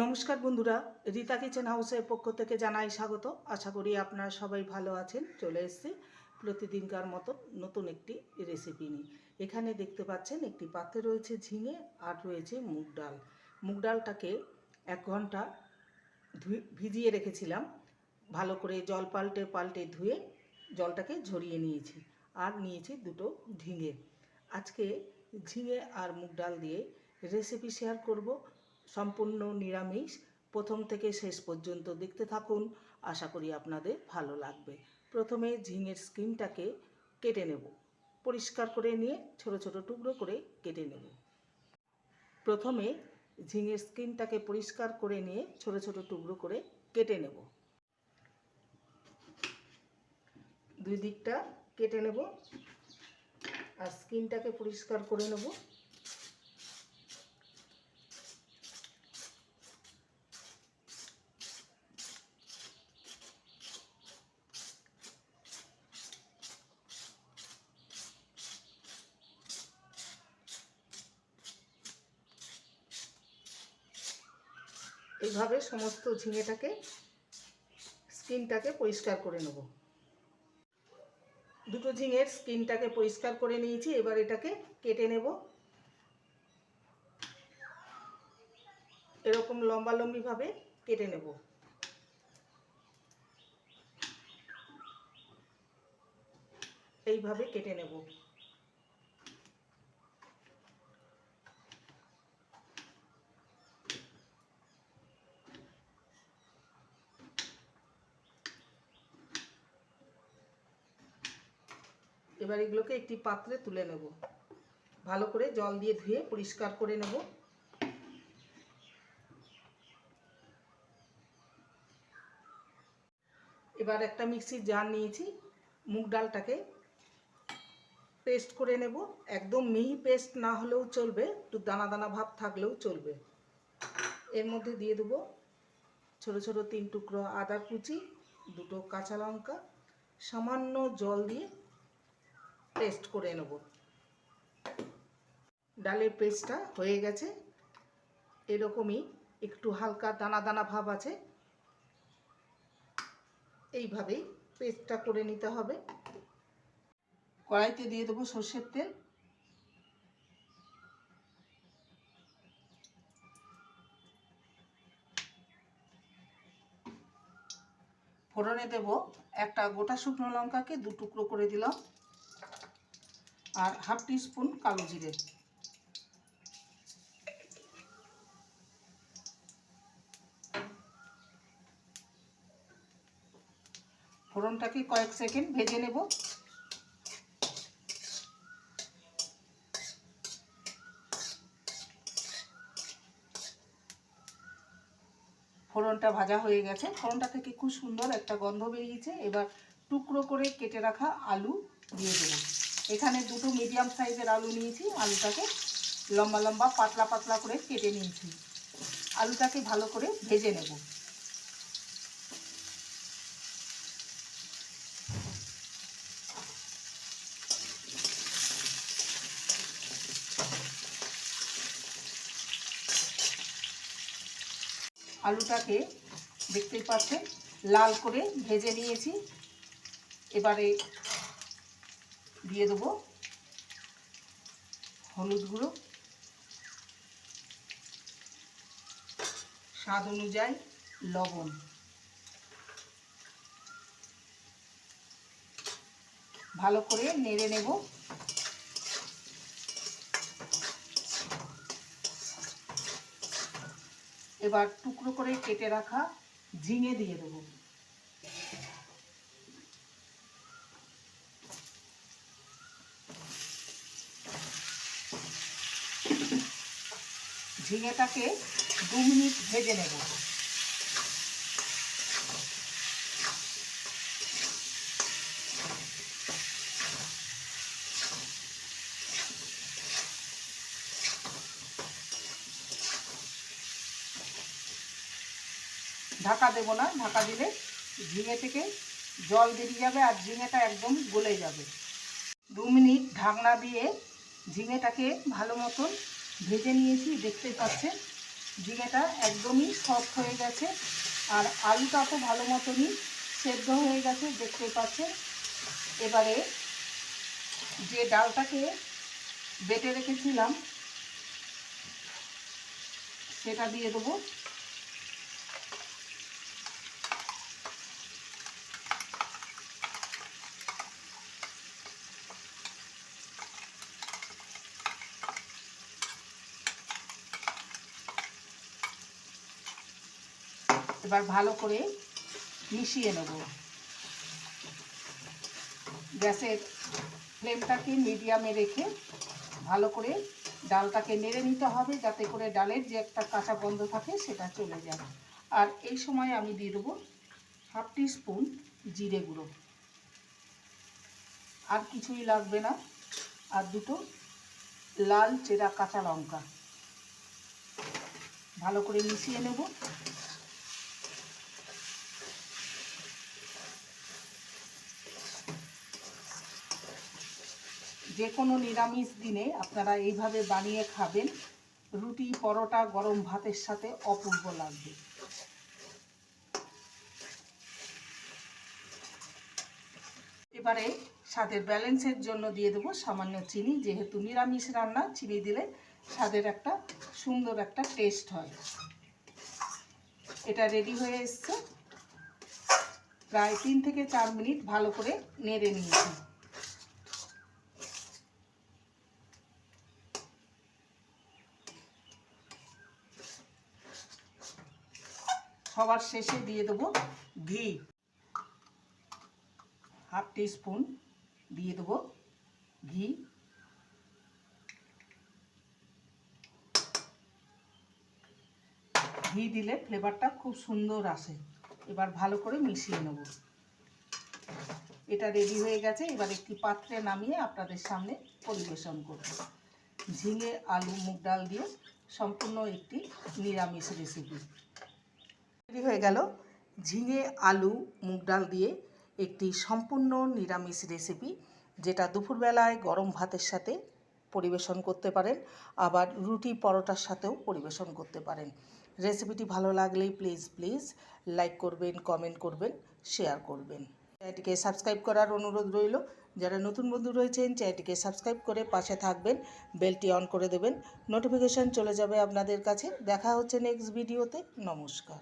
নমস্কার বন্ধুরা, রীতা কিচেন হাউসের পক্ষ থেকে জানাই স্বাগত। আশা করি আপনারা সবাই ভালো আছেন, চলে এসেছি প্রতিদিনকার মতো নতুন একটি রেসিপি নিয়ে। এখানে দেখতে পাচ্ছেন, একটি পাত্রে রয়েছে ঝিঙে আর রয়েছে মুগ ডাল। মুগ ডালটাকে এক ঘণ্টা ভিজিয়ে রেখেছিলাম। ভালো করে জল পাল্টে পাল্টে ধুয়ে জলটাকে ঝরিয়ে নিয়েছি আর নিয়েছি দুটো ঝিঙে। আজকে ঝিঙে আর মুগ ডাল দিয়ে রেসিপি শেয়ার করব। সম্পূর্ণ নিরামিষ। প্রথম থেকে শেষ পর্যন্ত দেখতে থাকুন। আশা করি আপনাদের ভালো লাগবে। প্রথমে ঝিঙের স্কিনটাকে কেটে নেব। পরিষ্কার করে নিয়ে ছোট ছোট টুকরো করে কেটে নেব। প্রথমে ঝিঙের স্কিনটাকে পরিষ্কার করে নিয়ে ছোট ছোট টুকরো করে কেটে নেব। দুই দিকটা কেটে নেব। আর স্কিনটাকে পরিষ্কার করে নেব। এইভাবে সমস্ত ঝিঙেটাকে, স্কিনটাকে পরিষ্কার করে নেব। দুটো ঝিঙের স্কিনটাকে পরিষ্কার করে নিয়েছি, এবার এটাকে কেটে নেব। এরকম লম্বা লম্বিভাবে কেটে নেব। এইভাবে কেটে নেব। এবার এগুলোকে একটি পাত্রে তুলে নেব। ভালো করে জল দিয়ে ধুয়ে পরিষ্কার করে নেব। এবার একটা মিক্সির জার নিয়েছি। মুগ ডালটাকে পেস্ট করে নেব। একদম মিহি পেস্ট না হলেও চলবে, একটু দানা দানা ভাব থাকলেও চলবে। এর মধ্যে দিয়ে দেবো ছোট ছোট তিন টুকরো আদা কুচি, দুটো কাঁচা লঙ্কা, সামান্য জল দিয়ে পেস্ট করে নেব। ডালের পেস্টটা হয়ে গেছে। এরকমই একটু হালকা দানা দানা ভাব আছে। এইভাবেই পেস্টটা করে নিতে হবে। কড়াইতে দিয়ে দেবো সর্ষের তেল। ফোড়নে দেব একটা গোটা শুকনো লঙ্কাকে দু টুকরো করে দিলাম। আর হাফ টিস্পুন কালো জিরে। ফোড়নটাকে কয়েক সেকেন্ড ভেজে নেব। ফোড়নটা ভাজা হয়ে গেছে। ফোড়নটা থেকে খুব সুন্দর একটা গন্ধ বেরিয়েছে। এবার টুকরো করে কেটে রাখা আলু দিয়ে দেবো। এখানে দুটো মিডিয়াম সাইজের আলু নিয়েছি, আলুটাকে লম্বা লম্বা পাতলা পাতলা করে কেটে নিয়েছি। আলুটাকে ভালো করে ভেজে নেব। আলুটাকে দেখতেই পাচ্ছেন, লাল করে ভেজে নিয়েছি। এবারে দিয়ে দেবো হলুদ গুঁড়ো। স্বাদ অনুযায়ী লবণ। ভালো করে নেড়ে নেব। এবার টুকরো করে কেটে রাখা ঝিঙে দিয়ে দেবো। ঝিঙেটাকে দু মিনিট ভেজে নেব। ঢাকা দেব না, ঢাকা দিলে ঝিঙে থেকে জল বেরিয়ে যাবে আর ঝিঙেটা একদম গলে যাবে। দু মিনিট ঢাকনা দিয়ে ঝিঙেটাকে ভালো মতন ভেজে নিয়েছি, দেখতে পাচ্ছেন? ঝিঙেটা একদমই সফট হয়ে গেছে, আর আলুটা তো ভালো মতনই সেদ্ধ হয়ে গেছে, দেখতে পাচ্ছেন? এবারে যে ডালটাকে বেটে রেখেছিলাম, সেটা দিয়ে দেবো। এবার ভালো করে মিশিয়ে নেব। গ্যাসের ফ্লেমটাকে মিডিয়ামে রেখে ভালো করে ডালটাকে নেড়ে নিতে হবে যাতে করে ডালের যে একটা কাঁচা গন্ধ থাকে সেটা চলে যায়। আর এই সময় আমি দিয়ে দেবো হাফ স্পুন জিরে গুঁড়ো। আর কিছুই লাগবে না। আর দুটো লাল চেরা কাঁচা লঙ্কা। ভালো করে মিশিয়ে নেব। যে কোনো নিরামিষ দিনে আপনারা এইভাবে বানিয়ে খাবেন। রুটি, পরোটা, গরম ভাতের সাথে অপূর্ব লাগবে। এবারে স্বাদের ব্যালেন্সের জন্য দিয়ে দেবো সামান্য চিনি। যেহেতু নিরামিষ রান্না, চিনি দিলে স্বাদের একটা সুন্দর একটা টেস্ট হয়। এটা রেডি হয়ে এসছে। প্রায় তিন থেকে চার মিনিট ভালো করে নেড়ে নিয়েছি। সবার শেষে দিয়ে দেবো ঘি। হাফ স্পুন দিয়ে দেবো ঘি। ঘি দিলে ফ্লেভারটা খুব সুন্দর আসে। এবার ভালো করে মিশিয়ে নেব। এটা রেডি হয়ে গেছে, এবার একটি পাত্রে নামিয়ে আপনাদের সামনে পরিবেশন করব। ঝিঙে, আলু, মুগ ডাল দিয়ে সম্পূর্ণ একটি নিরামিষ রেসিপি তৈরি হয়ে গেল। ঝিঙে, আলু, মুগ ডাল দিয়ে একটি সম্পূর্ণ নিরামিষ রেসিপি যেটা দুপুরবেলায় গরম ভাতের সাথে পরিবেশন করতে পারেন, আবার রুটি পরোটার সাথেও পরিবেশন করতে পারেন। রেসিপিটি ভালো লাগলেই প্লিজ প্লিজ লাইক করবেন কমেন্ট করবেন শেয়ার করবেন। চ্যানেলটিকে সাবস্ক্রাইব করার অনুরোধ রইল। যারা নতুন বন্ধু রয়েছেন, চ্যানেলটিকে সাবস্ক্রাইব করে পাশে থাকবেন বেলটি অন করে দেবেন। নোটিফিকেশান চলে যাবে আপনাদের কাছে। দেখা হচ্ছে নেক্সট ভিডিওতে নমস্কার।